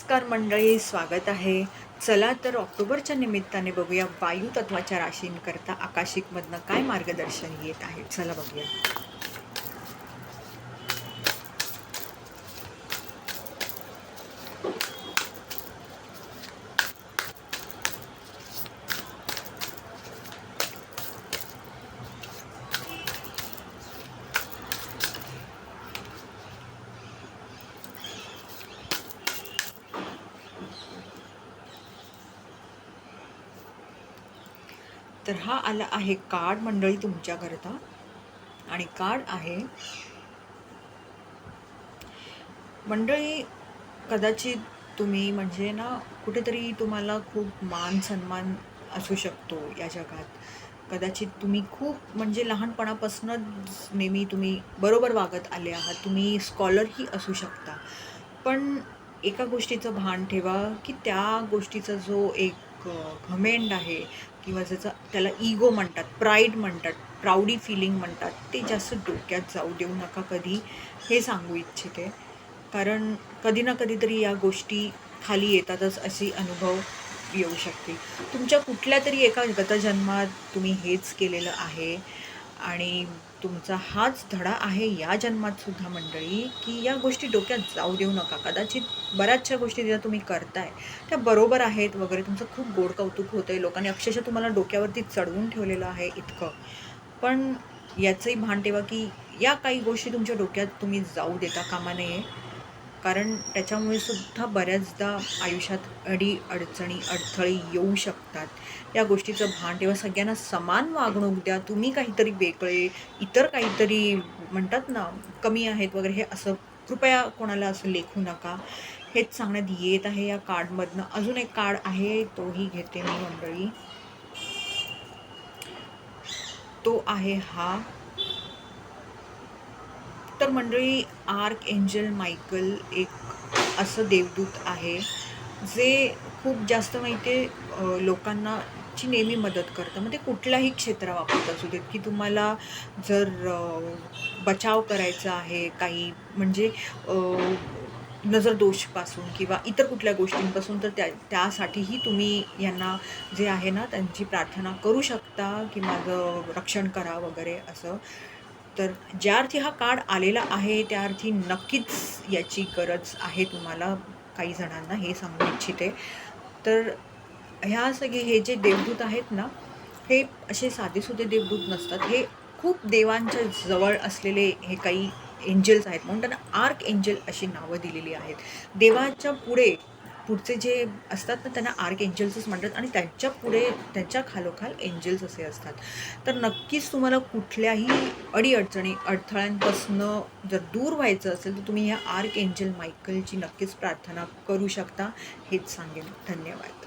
नमस्कार मंडळी स्वागत आहे. चला तर ऑक्टोबरच्या निमित्ताने बघूया वायू तत्वाच्या राशींकरता आकाशिकमधनं काय मार्गदर्शन येत आहे. चला बघूया. तर हा आला आहे कार्ड मंडळी तुमच्याकरता आणि कार्ड आहे. मंडळी कदाचित तुम्ही म्हणजे ना कुठेतरी तुम्हाला खूप मान सन्मान असू शकतो या जगात. कदाचित तुम्ही खूप म्हणजे लहानपणापासूनच नेहमी तुम्ही बरोबर वागत आले आहात. तुम्ही स्कॉलरही असू शकता. पण एका गोष्टीचं भान ठेवा की त्या गोष्टीचा जो एक घमेंड आहे किंवा ज्याचा त्याला इगो म्हणतात प्राईड म्हणतात प्राऊडी फिलिंग म्हणतात ते जास्त डोक्यात जाऊ देऊ नका कधी. हे सांगू इच्छिते. कारण कधी ना कधीतरी या गोष्टी खाली येतातच अशी अनुभव येऊ शकते. तुमच्या कुठल्या तरी एका गतजन्मात तुम्ही हेच केलेलं आहे आणि तुमचा हाच धडा आहे या जन्मात सुद्धा मंडळी की या गोष्टी डोक्यात जाऊ देऊ नका. कदाचित बऱ्याचशा गोष्टी ज्या तुम्ही करताय त्या बरोबर आहेत वगैरे. तुमचं खूप गोड कौतुक होतं आहे लोकांनी. अक्षरशः तुम्हाला डोक्यावरती चढवून ठेवलेलं आहे इतकं. पण याचंही भान ठेवा की या काही गोष्टी तुमच्या डोक्यात तुम्ही जाऊ देता कामा नये. कारण त्याच्यामुळे सुद्धा बऱ्याचदा आयुष्यात अडी अडचणी अडथळे येऊ शकतात. या गोष्टीचं भान ठेवा. सगळ्यांना समान वागणूक द्या. तुम्ही काहीतरी वेगळे इतर काहीतरी म्हणतात ना कमी आहेत वगैरे हे असं कृपया कोणाला असं लेखू नका. हेच सांगण्यात येत आहे या कार्डमधनं. अजून एक कार्ड आहे तोही घेते मी मंडळी. तो आहे हा. तर मंडळी आर्क एंजल मायकल एक असं देवदूत आहे जे खूप जास्त माहिती आहे लोकांना ची नेहमी मदत करतं. मग ते कुठल्याही क्षेत्र वापरत असू देत की तुम्हाला जर बचाव करायचा आहे काही म्हणजे नजरदोषपासून नजर दोषपासून किंवा इतर कुठल्या गोष्टींपासून तर त्या त्यासाठीही तुम्ही यांना जे आहे ना त्यांची प्रार्थना करू शकता की माझं रक्षण करा वगैरे असं. तर ज्या अर्थी हा कार्ड आलेला आहे त्या अर्थी नक्कीच याची गरज आहे तुम्हाला काही जणांना हे सांगू इच्छिते. तर ह्या सगळे हे जे देवदूत आहेत ना हे असे साधेसुधे देवदूत नसतात. हे खूप देवांच्या जवळ असलेले हे काही एंजल्स आहेत म्हणून त्यांना आर्क एंजल अशी नावं दिलेली आहेत. देवाच्या पुढे पुढचे जे असतात ना त्यांना आर्क एंजल्सच म्हणतात आणि त्यांच्या पुढे त्यांच्या खालोखाल एंजल्स असे असतात. तर नक्कीच तुम्हाला कुठल्याही अडीअडचणी अडथळ्यांपासनं जर दूर व्हायचं असेल तर तुम्ही ह्या आर्क एंजल मायकलची नक्कीच प्रार्थना करू शकता. हेच सांगेन. धन्यवाद.